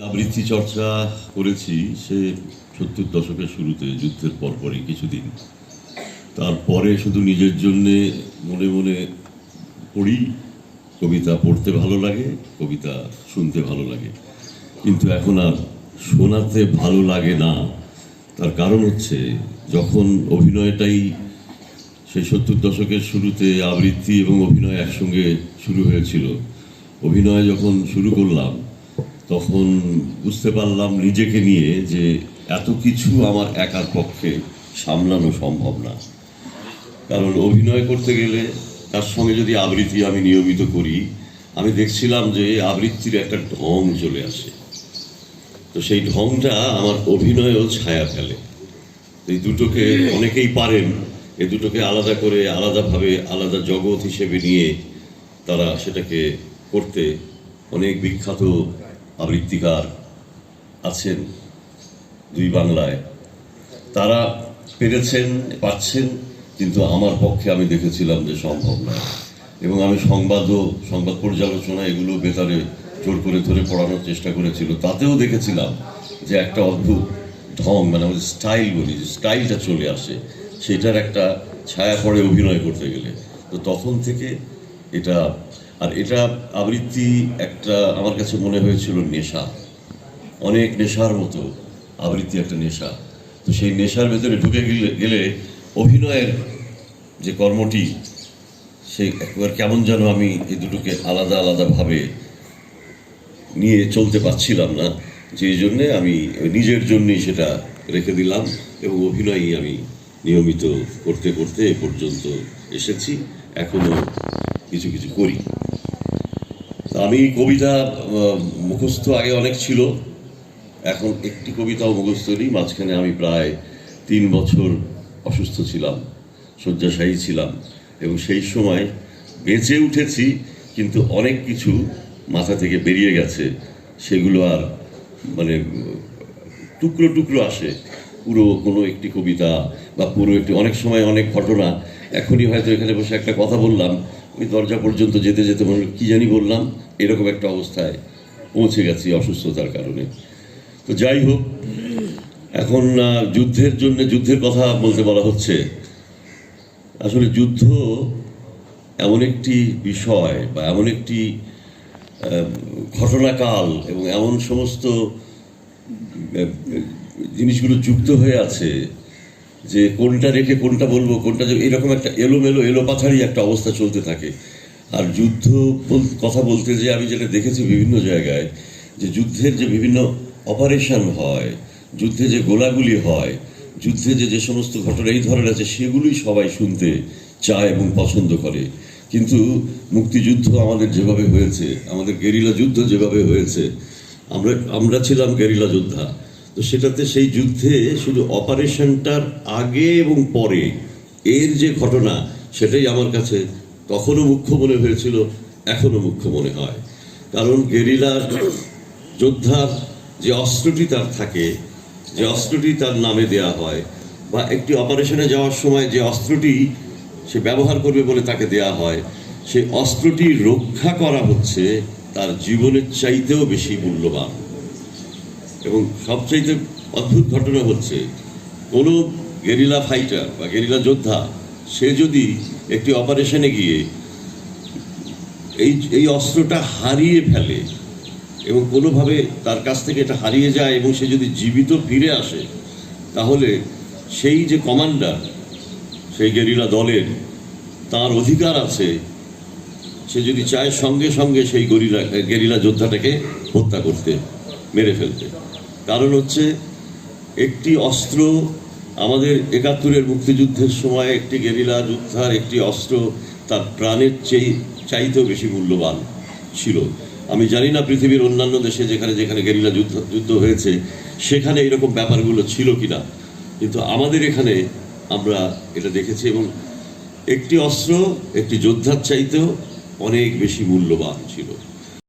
আবৃত্তি চর্চা করেছি সে সত্তর দশকের শুরুতে, যুদ্ধের পরপরই কিছুদিন। তারপরে শুধু নিজের জন্যে মনে মনে পড়ি, কবিতা পড়তে ভালো লাগে, কবিতা শুনতে ভালো লাগে। কিন্তু এখন আর শোনাতে ভালো লাগে না। তার কারণ হচ্ছে, যখন অভিনয়টাই সেই সত্তর দশকের শুরুতে আবৃত্তি এবং অভিনয় একসঙ্গে শুরু হয়েছিল, অভিনয় যখন শুরু করলাম তখন বুঝতে পারলাম নিজেকে নিয়ে যে এত কিছু আমার একার পক্ষে সামলানো সম্ভব না। কারণ অভিনয় করতে গেলে তার সঙ্গে যদি আবৃত্তি আমি নিয়মিত করি, আমি দেখছিলাম যে আবৃত্তির একটা ঢং চলে আসে। তো সেই ঢংটা আমার অভিনয়েও ছায়া ফেলে। এই দুটোকে অনেকেই পারেন এই দুটোকে আলাদা করে আলাদাভাবে আলাদা জগৎ হিসেবে নিয়ে তারা সেটাকে করতে অনেক বিখ্যাত আবৃত্তিকার আছেন দুই বাংলায়। তারা পেরেছেন, পাচ্ছেন, কিন্তু আমার পক্ষে আমি দেখেছিলাম যে সম্ভব নয়। এবং আমি সংবাদও, সংবাদ পর্যালোচনা এগুলো বেতারে জোর করে ধরে পড়ানোর চেষ্টা করেছিল। তাতেও দেখেছিলাম যে একটা অদ্ভুত ঢং মানে আমাদের স্টাইল বলি, যে স্টাইলটা চলে আসে, সেটার একটা ছায়া পড়ে অভিনয় করতে গেলে। তো তখন থেকে এটা আর এটা আবৃত্তি একটা আমার কাছে মনে হয়েছিল নেশা। অনেক নেশার মতো আবৃত্তি একটা নেশা। তো সেই নেশার ভেতরে ঢুকে গেলে গেলে অভিনয়ের যে কর্মটি, সেই একবার কেমন যেন আমি এই দুটোকে আলাদা আলাদাভাবে নিয়ে চলতে পারছিলাম না, যে জন্যে আমি নিজের জন্যই সেটা রেখে দিলাম এবং অভিনয়ই আমি নিয়মিত করতে করতে এ পর্যন্ত এসেছি। এখনও কিছু কিছু করি। আমি কবিতা মুখস্থ আগে অনেক ছিল। এখন একটি কবিতাও মুখস্থ নেই, মাঝখানে আমি প্রায় তিন বছর অসুস্থ ছিলাম, শয্যাশায়ী ছিলাম, এবং সেই সময় বেঁচে উঠেছি, কিন্তু অনেক কিছু মাথা থেকে বেরিয়ে গেছে। সেগুলো আর মানে টুকরো টুকরো আসে। পুরো কোনো একটি কবিতা বা পুরো একটি, অনেক সময় অনেক ঘটনা, এখনই হয়তো এখানে বসে একটা কথা বললাম ওই দরজা পর্যন্ত যেতে যেতে মনে কি জানি বললাম, এরকম একটা অবস্থায় পৌঁছে গেছি অসুস্থতার কারণে। তো যাই হোক, এখন যুদ্ধের জন্য যুদ্ধের কথা বলতে বলা হচ্ছে। আসলে যুদ্ধ এমন একটি বিষয় বা এমন একটি ঘটনাকাল এবং এমন সমস্ত জিনিসগুলো যুক্ত হয়ে আছে যে কোনটা রেখে কোনটা বলব, কোনটা এরকম একটা এলোমেলো এলো পাথারি একটা অবস্থা চলতে থাকে। আর যুদ্ধ কথা বলতে যে আমি যেটা দেখেছি বিভিন্ন জায়গায়, যে যুদ্ধের যে বিভিন্ন অপারেশন হয়, যুদ্ধে যে গোলাগুলি হয়, যুদ্ধে যে যে সমস্ত ঘটনা এই ধরনের আছে, সেগুলোই সবাই শুনতে চায় এবং পছন্দ করে। কিন্তু মুক্তিযুদ্ধ আমাদের যেভাবে হয়েছে, আমাদের গেরিলা যুদ্ধ যেভাবে হয়েছে, আমরা আমরা ছিলাম গেরিলা যোদ্ধা। তো সেটাতে সেই যুদ্ধে শুধু অপারেশনটার আগে এবং পরে এর যে ঘটনা, সেটাই আমার কাছে তখনও মুখ্য মনে হয়েছিল, এখনও মুখ্য মনে হয়। কারণ গেরিলার যোদ্ধার যে অস্ত্রটি তার থাকে, যে অস্ত্রটি তার নামে দেয়া হয়, বা একটি অপারেশনে যাওয়ার সময় যে অস্ত্রটি সে ব্যবহার করবে বলে তাকে দেয়া হয়, সেই অস্ত্রটি রক্ষা করা হচ্ছে তার জীবনের চাইতেও বেশি মূল্যবান। এবং সবচাইতে অদ্ভুত ঘটনা হচ্ছে, কোনো গেরিলা ফাইটার বা গেরিলা যোদ্ধা, সে যদি একটি অপারেশনে গিয়ে এই এই অস্ত্রটা হারিয়ে ফেলে এবং কোনোভাবে তার কাছ থেকে এটা হারিয়ে যায় এবং সে যদি জীবিত ফিরে আসে, তাহলে সেই যে কমান্ডার, সেই গেরিলা দলের তার অধিকার আছে, সে যদি চায় সঙ্গে সঙ্গে সেই গরিলা, গেরিলা যোদ্ধাটাকে হত্যা করতে, মেরে ফেলতে। কারণ হচ্ছে একটি অস্ত্র আমাদের একাত্তরের মুক্তিযুদ্ধের সময় একটি গেরিলা যোদ্ধার একটি অস্ত্র তার প্রাণের চেয়ে, চাইতেও বেশি মূল্যবান ছিল। আমি জানি না পৃথিবীর অন্যান্য দেশে যেখানে যেখানে গেরিলা যুদ্ধ যুদ্ধ হয়েছে, সেখানে এরকম ব্যাপারগুলো ছিল কিনা। কিন্তু আমাদের এখানে আমরা এটা দেখেছি এবং একটি অস্ত্র একটি যোদ্ধার চাইতেও অনেক বেশি মূল্যবান ছিল।